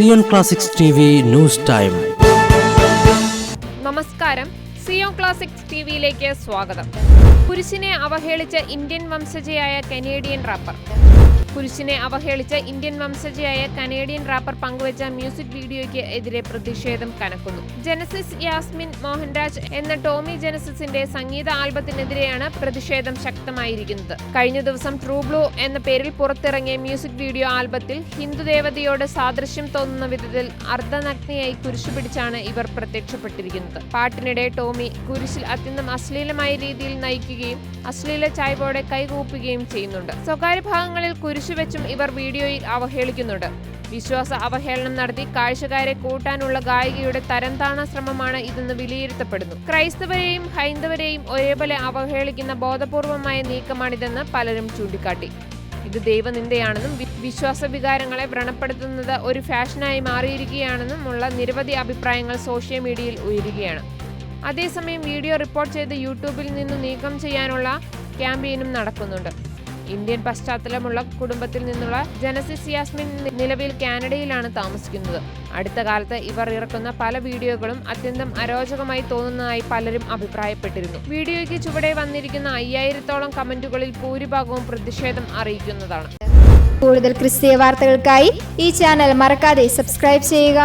Zion classics news time. നമസ്കാരം. Zion classics T വിയിലേക്ക് സ്വാഗതം. പുരുഷനെ അവഹേളിച്ച ഇന്ത്യൻ വംശജയായ കനേഡിയൻ റാപ്പർ. കുരിശിനെ അവഹേളിച്ച് ഇന്ത്യൻ വംശജയായ കനേഡിയൻ റാപ്പർ പങ്കുവച്ച മ്യൂസിക് വീഡിയോയ്ക്ക് എതിരെ പ്രതിഷേധം കനക്കുന്നു. ജനസിസ് യാസ്മിൻ മോഹൻരാജ് എന്ന ടോമി ജനസിസിന്റെ സംഗീത ആൽബത്തിനെതിരെയാണ് പ്രതിഷേധം ശക്തമായിരിക്കുന്നത്. കഴിഞ്ഞ ദിവസം ട്രൂ ബ്ലൂ എന്ന പേരിൽ പുറത്തിറങ്ങിയ മ്യൂസിക് വീഡിയോ ആൽബത്തിൽ ഹിന്ദു ദേവതയോട് സാദൃശ്യം തോന്നുന്ന വിധത്തിൽ അർദ്ധനഗ്നിയായി കുരിശു പിടിച്ചാണ് ഇവർ പ്രത്യക്ഷപ്പെട്ടിരിക്കുന്നത്. പാട്ടിനിടെ ടോമി കുരിശിൽ അത്യന്തം അശ്ലീലമായ രീതിയിൽ നയിക്കുകയും അശ്ലീല ചായ്വോടെ കൈകൂപ്പുകയും ചെയ്യുന്നുണ്ട്. സ്വകാര്യ ഭാഗങ്ങളിൽ കുരിശു വെച്ചും ഇവർ വീഡിയോയിൽ അവഹേളിക്കുന്നുണ്ട്. വിശ്വാസ അവഹേളനം നടത്തി കാഴ്ചക്കാരെ കൂട്ടാനുള്ള ഗായികയുടെ തരംതാണ ശ്രമമാണ് ഇതെന്ന് വിലയിരുത്തപ്പെടുന്നു. ക്രൈസ്തവരെയും ഹൈന്ദവരെയും ഒരേപോലെ അവഹേളിക്കുന്ന ബോധപൂർവമായ നീക്കമാണിതെന്ന് പലരും ചൂണ്ടിക്കാട്ടി. ഇത് ദൈവനിന്ദയാണെന്നും വിശ്വാസ വികാരങ്ങളെ വ്രണപ്പെടുത്തുന്നത് ഒരു ഫാഷനായി മാറിയിരിക്കുകയാണെന്നും ഉള്ള നിരവധി അഭിപ്രായങ്ങൾ സോഷ്യൽ മീഡിയയിൽ ഉയരുകയാണ്. അതേസമയം വീഡിയോ റിപ്പോർട്ട് ചെയ്ത് യൂട്യൂബിൽ നിന്ന് നീക്കം ചെയ്യാനുള്ള ക്യാമ്പയിനും നടക്കുന്നുണ്ട്. ഇന്ത്യൻ പശ്ചാത്തലമുള്ള കുടുംബത്തിൽ നിന്നുള്ള ജനസിസ് യാസ്മിൻ നിലവിൽ കാനഡയിലാണ് താമസിക്കുന്നത്. അടുത്ത കാലത്ത് ഇവർ ഇറക്കുന്ന പല വീഡിയോകളും അത്യന്തം അരോചകമായി തോന്നുന്നതായി പലരും അഭിപ്രായപ്പെട്ടിരുന്നു. വീഡിയോയ്ക്ക് ചുവടെ വന്നിരിക്കുന്ന അയ്യായിരത്തോളം കമന്റുകളിൽ ഭൂരിഭാഗവും പ്രതിഷേധം അറിയിക്കുന്നതാണ്. കൂടുതൽ ക്രിസ്തീയ വാർത്തകൾക്കായി ഈ ചാനൽ മറക്കാതെ സബ്സ്ക്രൈബ് ചെയ്യുക.